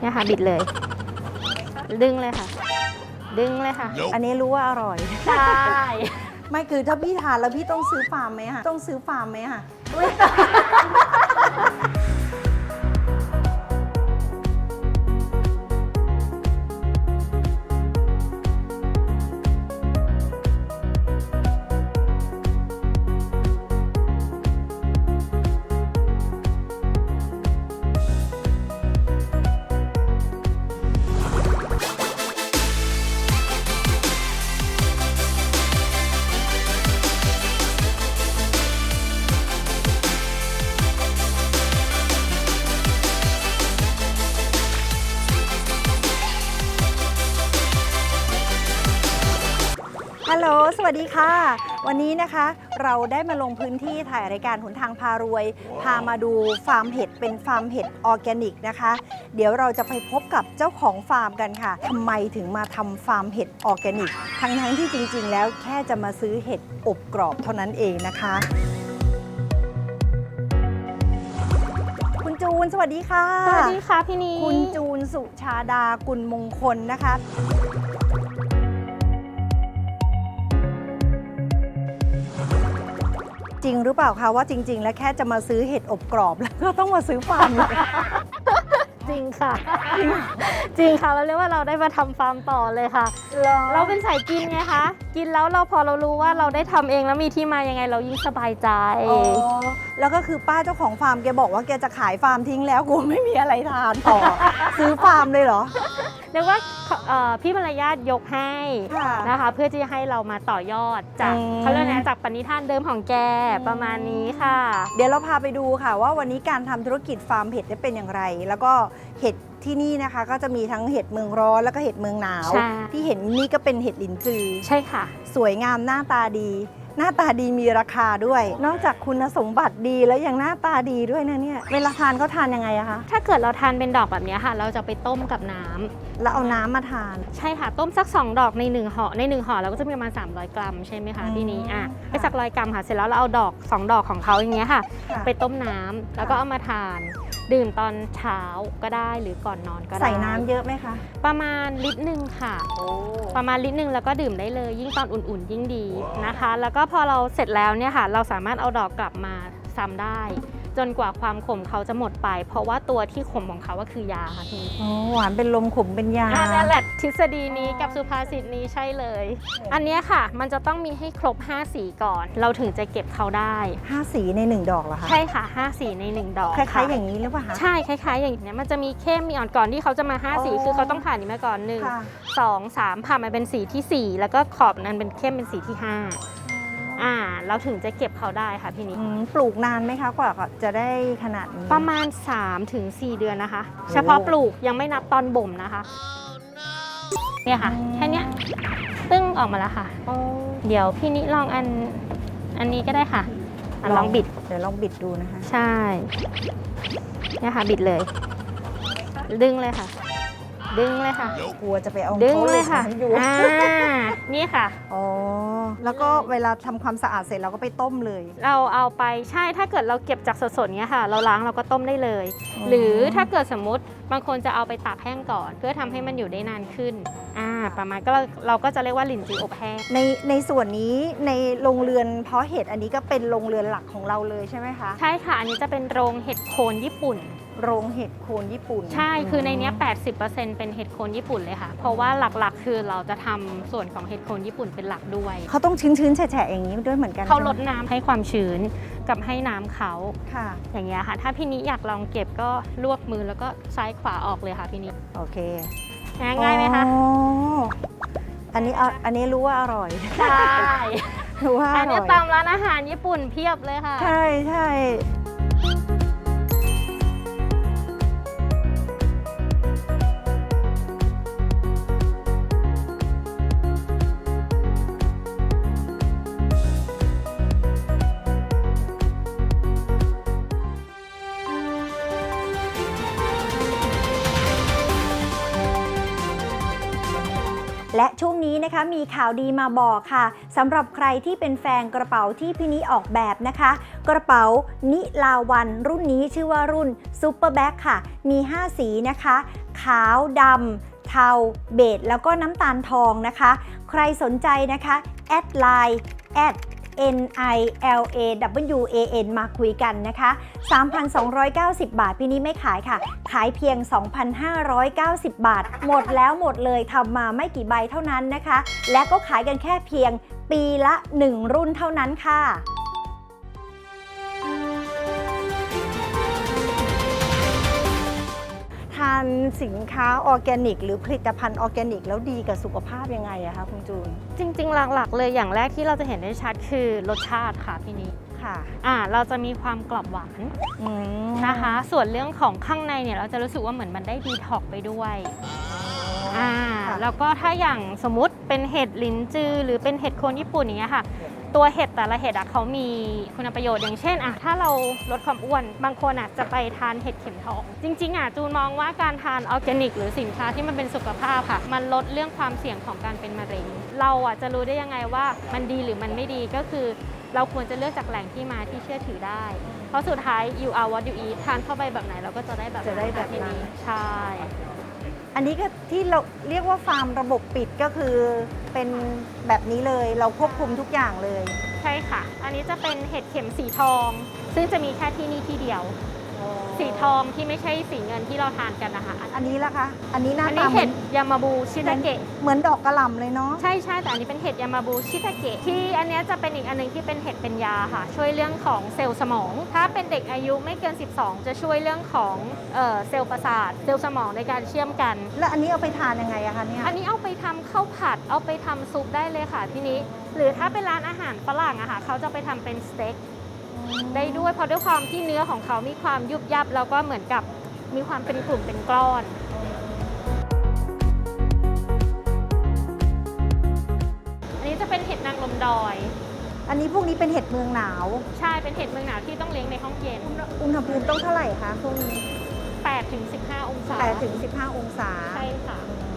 เนี่ยค่ะบิดเลย ดึงเลยค่ะ ดึงเลยค่ะ อันนี้รู้ว่าอร่อย ใช่ ไม่คือถ้าพี่ทานแล้วพี่ต้องซื้อฟาร์มไหมคะต้องซื้อฟาร์มไหมคะ ฮัลโหล สวัสดีค่ะ วันนี้นะคะเราได้มาลงพื้นที่ถ่ายรายการหนทางพารวย พามาดูฟาร์มเห็ดเป็นฟาร์มเห็ดออร์แกนิกนะคะ เดี๋ยวเราจะไปพบกับเจ้าของฟาร์มกันค่ะ ทำไมถึงมาทำฟาร์มเห็ดออร์แกนิก ทั้งๆที่จริงๆ แล้วแค่จะมาซื้อเห็ดอบกรอบเท่านั้นเองนะคะ คุณจูน สวัสดีค่ะ สวัสดีค่ะพี่นีคุณจูนสุชาดากุลมงคลนะคะ จริงหรือเปล่าคะว่าจริง ๆ แล้วแค่จะมาซื้อเห็ดอบกรอบแล้วก็ต้องมาซื้อฟาร์มเลยจริงค่ะ จริงค่ะเราเรียกว่าเราได้มาทำฟาร์มต่อเลยค่ะเราเป็นสายกินไงคะ กินแล้วเราพอเรารู้ว่าเราได้ทำเองแล้วมีที่มายังไงเรายิ่งสบายใจ อ๋อแล้วก็คือป้าเจ้าของฟาร์มแกบอกว่าแกจะขายฟาร์มทิ้งแล้วกูไม่มีอะไรทานต่อ ซื้อฟาร์มเลยเหรอ เรียกว่า เอ่อพี่มารยาทยกให้ค่ะนะคะ เพื่อที่จะให้เรามาต่อยอดจากอืม เขาเรียกนะจากปณิธานเดิมของแกประมาณนี้ค่ะ เดี๋ยวเราพาไปดูค่ะ ว่าวันนี้การทำธุรกิจฟาร์มเห็ดได้เป็นอย่างไร แล้วก็เห็ดที่นี่นะคะ ก็จะมีทั้งเห็ดเมืองร้อนแล้วก็เห็ดเมืองหนาว ใช่ ที่เห็นนี่ก็เป็นเห็ดหลินจือ ใช่ค่ะ สวยงามหน้าตาดี หน้าตาดีมีราคาด้วย นอกจากคุณสมบัติดีแล้วยังหน้าตาดีด้วยนะเนี่ยเวลาทานเขาทานยังไงอะคะถ้าเกิดเราทานเป็นดอกแบบเนี้ยค่ะ เราจะไปต้มกับน้ำแล้วเอาน้ำมาทาน ใช่ค่ะ ต้มสัก 2 ดอกใน1ห่อใน1ห่อเราก็จะมีประมาณ300 กรัมใช่ไหมคะอืมพี่นี้อะค่ะไปสักร้อยกรัมค่ะเสร็จแล้วเราเอาดอก 2 ดอกของเขาอย่างเงี้ยค่ะค่ะไปต้มน้ำแล้วก็เอามาทาน ดื่มตอนเช้าก็ได้หรือก่อนนอนก็ได้ ใส่น้ำเยอะไหมคะ ประมาณลิตรหนึ่งค่ะประมาณลิตรหนึ่งแล้วก็ดื่มได้เลย ยิ่งตอนอุ่นๆ ยิ่งดีนะคะ แล้วก็พอเราเสร็จแล้วเนี่ยค่ะ เราสามารถเอาดอกกลับมาซ้ำได้ จนกว่าความขมเขาจะหมดไป เพราะว่าตัวที่ขมของเขาก็คือยาค่ะพี่โอ้หวานเป็นลมขมเป็นยาอ่านั่นแหละทฤษฎีนี้กับสุภาษิตนี้ใช่เลย อันเนี้ยค่ะ มันจะต้องมีให้ครบ 5 สีก่อน เราถึงจะเก็บเขาได้ ห้าสีในหนึ่งดอกเหรอคะใช่ค่ะ 5 สีใน 1 ดอกคล้ายๆค่ะอย่างนี้หรือเปล่าคะ ใช่คล้าย ๆ อย่างเนี้ยมันจะมีเข้มมีอ่อนก่อนที่เขาจะมา 5 สี อ๋อ คือเขาต้องผ่านนี้มาก่อนหนึ่ง ค่ะ สองสามผ่านมาเป็นสีทีสี่4แล้วก็ขอบนั้นเป็นเข้มเป็นสีที่ห้า อ่า เราถึงจะเก็บเขาได้ค่ะพี่นิกอืมปลูกนานไหมคะกว่าจะได้ขนาดนี้ ประมาณ 3-4ถึง4เดือนนะคะ เฉพาะปลูกยังไม่นับตอนบ่มนะคะ เนี่ยค่ะแค่เนี้ยตึ้งออกมาแล้วค่ะโอ้เดี๋ยวพี่นิลองอันอันนี้ก็ได้ค่ะอะลองบิด เดี๋ยวลองบิดดูนะคะ ใช่ เนี่ยค่ะ บิดเลย ดึงเลยค่ะ ดึงเลยค่ะ กลัวจะไปเอาดึงเลยค่ะขาอยู่อ่านี่ค่ะ อ๋อแล้วก็เวลาทำความสะอาดเสร็จเราก็ไปต้มเลย เราเอาไปใช่ถ้าเกิดเราเก็บจากสดๆเนี้ยค่ะ เราล้างเราก็ต้มได้เลย อ๋อ หรือถ้าเกิดสมมุติบางคนจะเอาไปตากแห้งก่อน เพื่อทำให้มันอยู่ได้นานขึ้นอ่าประมาณก็เราเราก็จะเรียกว่าหลินจืออบแห้งในในส่วนนี้ในโรงเรือนเพาะเห็ดอันนี้ก็เป็นโรงเรือนหลักของเราเลยใช่ไหมคะ ใช่ค่ะ อันนี้จะเป็นโรงเห็ดโคนญี่ปุ่น โรงเห็ดโคนญี่ปุ่น ใช่คือในเนี้ย80%เป็นเห็ดโคนญี่ปุ่นเลยค่ะ เพราะว่าหลักๆ คือเราจะทำส่วนของเห็ดโคนญี่ปุ่นเป็นหลักด้วย เขาต้องชื้นๆแฉะๆอย่างนี้ด้วยเหมือนกันเขาลดใช่ไหมน้ำให้ความชื้นกับให้น้ำเขาค่ะ อย่างเงี้ยค่ะ ถ้าพี่นิอยากลองเก็บก็ลวกมือแล้วก็ซ้ายขวาออกเลยค่ะพี่นิโอเคง่ายไหมคะอ๋ออันนี้เอาอันนี้รู้ว่าอร่อยใช่รู้ว่าออันร่นี้อยตามร้านอาหารญี่ปุ่นเพียบเลยค่ะ ใช่ใช่ และช่วงนี้นะคะมีข่าวดีมาบอกค่ะสำหรับใครที่เป็นแฟนกระเป๋าที่พี่นิออกแบบนะคะ กระเป๋านิลาวันรุ่นนี้ชื่อว่ารุ่นซูเปอร์แบ็คค่ะ มี 5 สีนะคะ ขาวดำเทาเบจแล้วก็น้ำตาลทองนะคะ ใครสนใจนะคะ แอดไลน์แอด N I L A W A N มาคุยกันนะคะ 3,290 บาทพี่นี้ไม่ขายค่ะ ขายเพียง 2,590 บาท หมดแล้วหมดเลยทำมาไม่กี่ใบเท่านั้นนะคะ และก็ขายกันแค่เพียงปีละ 1 รุ่นเท่านั้นค่ะ ทานสินค้าออร์แกนิก หรือผลิตภัณฑ์ออร์แกนิก แล้วดีกับสุขภาพยังไงอะคะคุณจูน จริง ๆ หลักๆ เลยอย่างแรกที่เราจะเห็นได้ชัดคือรสชาติค่ะพี่นิค่ะอ่าเราจะมีความกรอบหวานอืมนะคะ ส่วนเรื่องของข้างในเนี่ยเราจะรู้สึกว่าเหมือนมันได้ดีท็อกซ์ไปด้วยอ่าค่ะแล้วก็ถ้าอย่างสมมติเป็นเห็ดลิ้นจือ หรือเป็นเห็ดโคนญี่ปุ่นอย่างเงี้ยค่ะ ตัวเห็ดแต่ละเห็ดอะเขามีคุณประโยชน์อย่างเช่นอะถ้าเราลดความอ้วน บางคนอะจะไปทานเห็ดเข็มทอง จริงๆอะจูนมองว่าการทานออร์แกนิก หรือสินค้าที่มันเป็นสุขภาพค่ะ มันลดเรื่องความเสี่ยงของการเป็นมะเร็ง เราอะจะรู้ได้ยังไงว่ามันดีหรือมันไม่ดีก็คือ เราควรจะเลือกจากแหล่งที่มาที่เชื่อถือได้ เพราะสุดท้าย you are what you eat ทานเข้าไปแบบไหนเราก็จะได้แบบจะได้แบบนั้นทีนี้ใช่ อันนี้ก็ที่เราเรียกว่าฟาร์มระบบปิดก็คือเป็นแบบนี้เลยเราควบคุมทุกอย่างเลย ใช่ค่ะ อันนี้จะเป็นเห็ดเข็มสีทอง ซึ่งจะมีแค่ที่นี่ที่เดียว สีทองที่ไม่ใช่สีเงินที่เราทานกันนะคะอันนี้ล่ะคะอันนี้หน้าอันตานี้เหมืเห็อนดยามาบูชิตาเกะ เหมือนดอกกระหล่ำเลยเนาะใช่ใช่แต่อันนี้เป็นเห็ดยามาบูชิตาเกะที่อันเนี้ยจะเป็นอีกอันหนึงที่เป็นเห็ดเป็นยาค่ะ ช่วยเรื่องของเซลล์สมอง ถ้าเป็นเด็กอายุไม่เกิน 12 จะช่วยเรื่องของเอ่อเซลล์ประสาทเซลล์สมองในการเชื่อมกัน แล้วอันนี้เอาไปทานยังไงอะคะเนี่ยอันนี้เอาไปทำข้าวผัดเอาไปทำซุปได้เลยค่ะที่นี้ หรือถ้าเป็นร้านอาหารฝรั่งอะค่ะเขาจะไปทำเป็นสเต็ก ได้ด้วยเพราะด้วยความที่เนื้อของเขามีความยุบยับแล้วก็เหมือนกับมีความเป็นกลุ่มเป็นก้อนอันนี้จะเป็นเห็ดนางลมดอย อันนี้พวกนี้เป็นเห็ดเมืองหนาว ใช่เป็นเห็ดเมืองหนาวที่ต้องเลี้ยงในห้องเย็นอุณหภูมิต้องเท่าไหร่คะพวกนี้8ถึง15 องศา8ถึง15 องศาใช่ค่ะอืม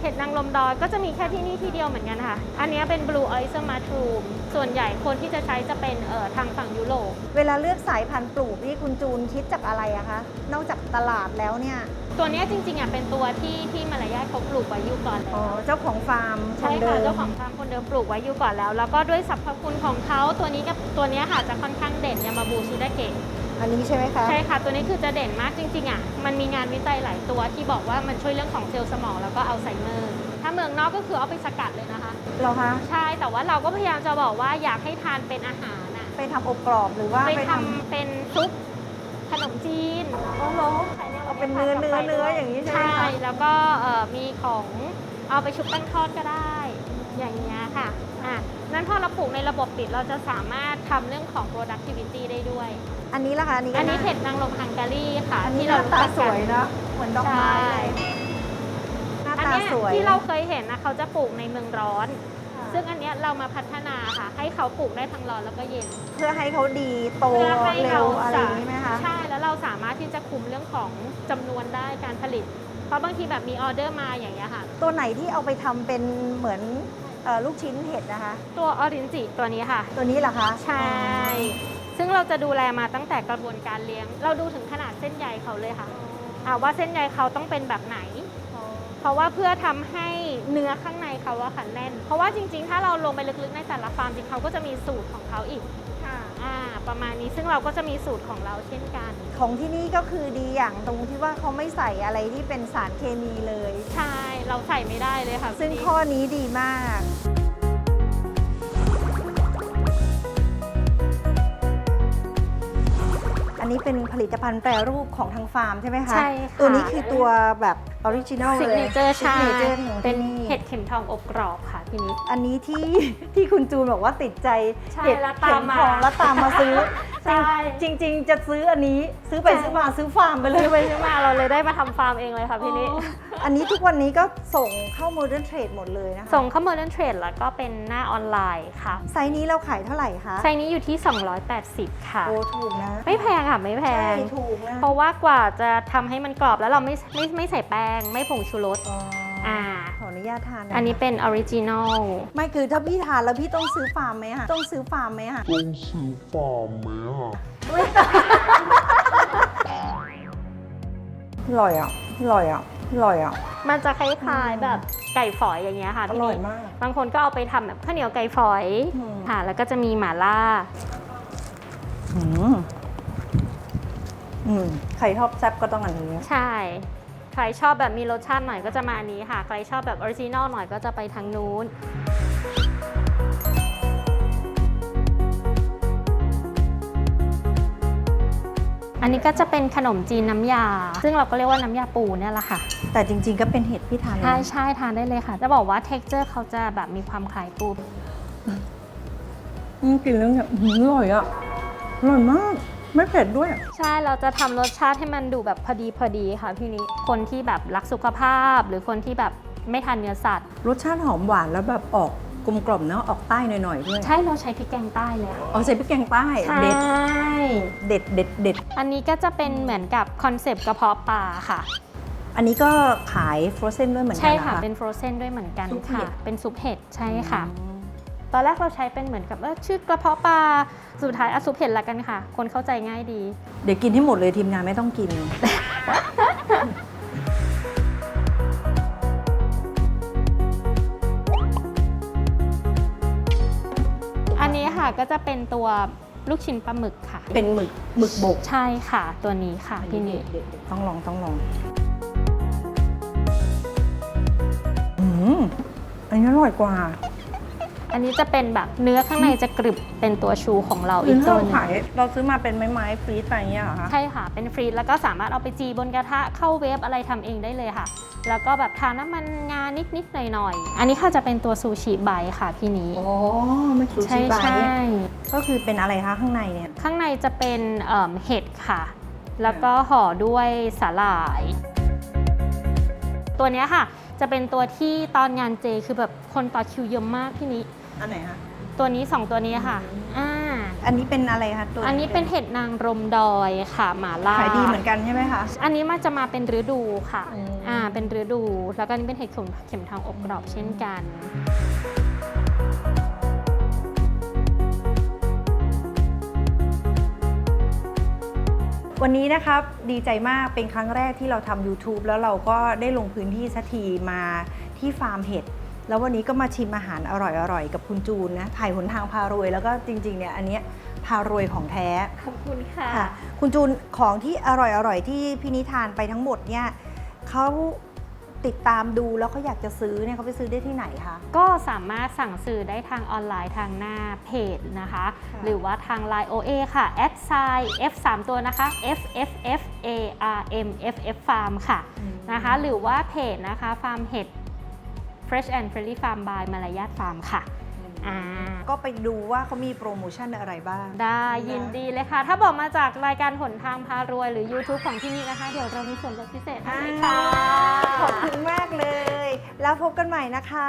เห็ดนางลมดอยก็จะมีแค่ที่นี่ที่เดียวเหมือนกันค่ะ อันนี้เป็น blue oyster mushroom ส่วนใหญ่คนที่จะใช้จะเป็นเอ่อทางฝั่งยุโรป เวลาเลือกสายพันธุ์ปลูกนี่คุณจูนคิดจากอะไรอะคะ นอกจากตลาดแล้วเนี่ย ตัวเนี้ยจริงๆอะเป็นตัวที่ที่มาลายาทเขาปลูกไว้อยู่ก่อนอ๋อแล้วเจ้าของฟาร์มใช่นดิค่ะมเจ้าของฟาร์มคนเดิมปลูกไว้อยู่ก่อนแล้ว แล้วก็ด้วยสรรพคุณของเขาตัวนี้กับตัวเนี้ยค่ะจะค่อนข้างเด่นยามาบูชิดาเกะ อันนี้ใช่ไหมคะ ใช่ค่ะ ตัวนี้คือจะเด่นมากจริงๆอะมันมีงานวิจัยหลายตัวที่บอกว่ามันช่วยเรื่องของเซลล์สมองแล้วก็อัลไซเมอร์ถ้าเมืองนอกก็คือเอาไปสกัดเลยนะคะเหรอคะใช่แต่ว่าเราก็พยายามจะบอกว่าอยากให้ทานเป็นอาหารอะไปทำอบกรอบหรือว่าไปไปทำทำเป็นซุปขนมจีนอ๋อเหรอเอาเป็นเนื้อเนื้อเนื้ออย่างนี้ใช่ไหมใช่คะแล้วก็เอ่อมีของเอาไปชุบแป้งทอดก็ได้ อย่างเงี้ยค่ะอะนั้นพอเราปลูกในระบบปิดเราจะสามารถทำเรื่องของ productivity ได้ด้วย อันนี้ล่ะคะอันนี้ก็อันนี้ะเห็ดนางรมฮังการีค่ะ อันนี้ที่หเราน้าตาสวยนะเหมือนดอกไม้ใช่เลยหน้าอันตาเนี้ยสวยที่เราเคยเห็นนะเขาจะปลูกในเมืองร้อนค่ะซึ่งอันเนี้ยเรามาพัฒนาค่ะ ให้เขาปลูกได้ทั้งร้อนแล้วก็เย็นเพื่อให้เขาดีโตเพื่อให้เร็เราวอะไรอย่างนี้ไหมคะ ใช่แล้วเราสามารถที่จะคุมเรื่องของจำนวนได้การผลิต เพราะบางทีแบบมีออเดอร์มาอย่างเงี้ยค่ะ ตัวไหนที่เอาไปทำเป็นเหมือนเอ่อ ลูกชิ้นเห็ดนะคะ ตัวออรินจิตัวนี้ค่ะ ตัวนี้เหรอคะใช่ ซึ่งเราจะดูแลมาตั้งแต่กระบวนการเลี้ยง เราดูถึงขนาดเส้นใยเขาเลยค่ะอ่าว่าเส้นใยเขาต้องเป็นแบบไหนอ๋อ เพราะว่าเพื่อทำให้เนื้อข้างในเขาว่าค่ะแน่น เพราะว่าจริงๆ ถ้าเราลงไปลึกๆในแต่ละฟาร์มจริงเขาก็จะมีสูตรของเขาอีกค่ะอ่าประมาณนี้ซึ่งเราก็จะมีสูตรของเราเช่นกัน ของที่นี่ก็คือดีอย่างตรงที่ว่าเขาไม่ใส่อะไรที่เป็นสารเคมีเลย ใช่ เราใส่ไม่ได้เลยค่ะ ซึ่งพี่ข้อนี้ดีมากอันนี้เป็นผลิตภัณฑ์แปรรูปของทางฟาร์มใช่ไหมคะ ใช่ค่ะ ตัวนี้คือตัวแบบ ออริจินอลซิเลกยเนเจอร์ใช่ signature ของเป็นที่นี่เห็ดเข็มทองอบกรอบค่ะทีนี้อันนี้ที่ที่คุณจูนบอกว่าติดใจใช่เห็ดแล้วเข็ตามมมาทองแล้วตามมาซื้อใช่ จริงจริง ๆ จะซื้ออันนี้ซื้อไปใช่ซื้อมาซื้อฟาร์มไปเลยซื้อไปซื้อมาเราเลยได้มาทำฟาร์มเองเลยค่ะพี่นี้อ๋ออันนี้ทุกวันนี้ก็ส่งเข้า Modern Trade หมดเลยนะคะส่งเข้า Modern Trade แล้วก็เป็นหน้าออนไลน์ค่ะ ไซส์นี้เราขายเท่าไหร่คะไซส์นี้อยู่ที่ 280 ค่ะ โอ้ถูกนะไม่แพงค่ะ ไม่แพใช่งถูกนะ เพราะว่ากว่าจะทำให้มันกรอบแล้วเราไม่ไม่ไม่ใส่แป้งไม่ผงชูรสอ๋ออ่าขออนุญาตทานหยอันนี้ค่ะเป็นออริจินอลไม่คือถ้าพี่ทานแล้วพี่ต้องซื้อฟาร์มไหมคะต้องซื้อฟาร์มไหมคะต้องซื้อฟาร์มไหมอะอร่อยอะอร่อยอะอร่อยอะมันจะคล้ายๆแบบไก่ฝอยอย่างเงี้ยค่ะอพี่ร่อยนิดมาก บางคนก็เอาไปทำแบบข้าวเหนียวไก่ฝอยอืมค่ะ แล้วก็จะมีหม่าล่าอืมอืมใครชอบแซ่บก็ต้องอันนี้ ใช่ใค รชอบแบบมีรสชาติหน่อยก็จะมาอันนี้ค่ะ ใครชอบแบบออริจินอลหน่อยก็จะไปทางนู้นอันนี้ก็จะเป็นขนมจีนน้ำยา ซึ่งเราก็เรียกว่าน้ำยาปูเนี่ยแหละค่ะ แต่จริงๆก็เป็นเห็ดพี่ทานเลยใช่นะใช่ทานได้เลยค่ะ จะบอกว่า t e x t อร์เขาจะแบบมีความคล้ายปูอืมกินแล้วเนี่ยอืมอร่อยอะอร่อยมาก ไม่เผ็ดด้วย ใช่เราจะทำรสชาติให้มันดูแบบพอดีพอดีค่ะพี่นี้คนที่แบบรักสุขภาพ หรือคนที่แบบไม่ทานเนื้อสัตว์ รสชาติหอมหวานแล้วแบบออกกลมกล่อมเนาะออกใต้หน่อยๆด้วย ใช่เราใช้พริกแกงใต้เลยค่ะอ๋อใส่พริกแกงใต้ใช่เด็ดเด็ดเด็ดเด็ดอันนี้ก็จะเป็นเหมือนกับคอนเซปต์กระเพาะปลาค่ะ อันนี้ก็ขายฟรอเซนด้วยเหมือนกัใช่นนะค่ะคะเป็นฟรอเซนด้วยเหมือนกันซุปเห็ค่ะดเป็นซุปเห็ดใช่ค่ะอืม ตอนแรกเราใช้เป็นเหมือนกับเออชื่อกระเพาะปลาสุดท้ายอะซุปเห็ดละกันค่ะ คนเข้าใจง่ายดี เดี๋ยวกินให้หมดเลยทีมงานไม่ต้องกิน อันนี้ค่ะก็จะเป็นตัวลูกชิ้นปลาหมึกค่ะ เป็นหมึกหมึกบกใช่ค่ะ ตัวนี้ค่ะพี่นิดเด็ดๆต้องลองต้องลองอืมอันนี้อร่อยกว่า อันนี้จะเป็นแบบเนื้อข้างในจะกรึบเป็นตัวชูของเราคือีอกตัเราวหนึง ขายเราซื้อมาเป็นไม้ๆฟรีซไปอย่างเงี้ยเหรอคะใช่ค่ะ เป็นฟรีซแล้วก็สามารถเอาไปจีบนกระทะเข้าเวฟอะไรทำเองได้เลยค่ะ แล้วก็แบบทานน้ำมันงานิดๆหน่อยๆ อันนี้ค่ะจะเป็นตัวซูชิใบค่ะพี่นี้ อ๋อไม่ซูใช่ชิบาใช่ก็คือเป็นอะไรคะข้างในเนี่ย ข้างในจะเป็นเอิ่มเห็ดค่ะ แล้วก็ห่อด้วยสาหร่าย ตัวเนี้ยค่ะ จะเป็นตัวที่ตอนงานเจคือแบบคนต่อคิวเยอะมากพี่นี้ อันไหนคะ ตัวนี้สองตัวนี้ค่ะอ่าอันนี้เป็นอะไรคะตัวอันนี้เป็นเห็ดนางรมดอยค่ะหมาล่าขายดีเหมือนกันใช่ไหมคะ อันนี้มันจะมาเป็นฤดูค่ะอืม อ่าเป็นฤดู แล้วก็อันนี้เป็นเห็ดเข็มเข็มทองอบกรอบเช่นกัน วันนี้นะครับดีใจมากเป็นครั้งแรกที่เราทำ YouTube แล้วเราก็ได้ลงพื้นที่สักทีมาที่ฟาร์มเห็ด แล้ววันนี้ก็มาชิมอาหารอร่อยๆ กับคุณจูนนะถ่ายหนทางพารวย แล้วก็จริงๆเนี่ยอันเนี้ยพารวยของแท้ ขอบคุณค่ะ ค่ะ คุณจูนของที่อร่อยๆ ที่พี่นิทานไปทั้งหมดเนี่ยเขาติดตามดูแล้วเขาอยากจะซื้อเนี่ยเขาไปซื้อได้ที่ไหนคะ ก็สามารถสั่งซื้อได้ทางออนไลน์ทางหน้าเพจนะคะ ค่ะ หรือว่าทาง Line OA ค่ะ at sign f 3ตัวนะคะ f f f a r m f f farm ค่ะนะคะ หรือว่าเพจนะคะ ฟาร์มเห็ด fresh and friendly farm by มารยาทฟาร์มค่ะอ่า ก็ไปดูว่าเขามีโปรโมชั่นอะไรบ้าง ได้ยินดีเลยค่ะ ถ้าบอกมาจากรายการหนทางพารวยหรือ YouTube ของที่นี่นะคะ เดี๋ยวเรามีส่วนลดพิเศษให้ค่ะ ขอบคุณมากเลย แล้วพบกันใหม่นะคะ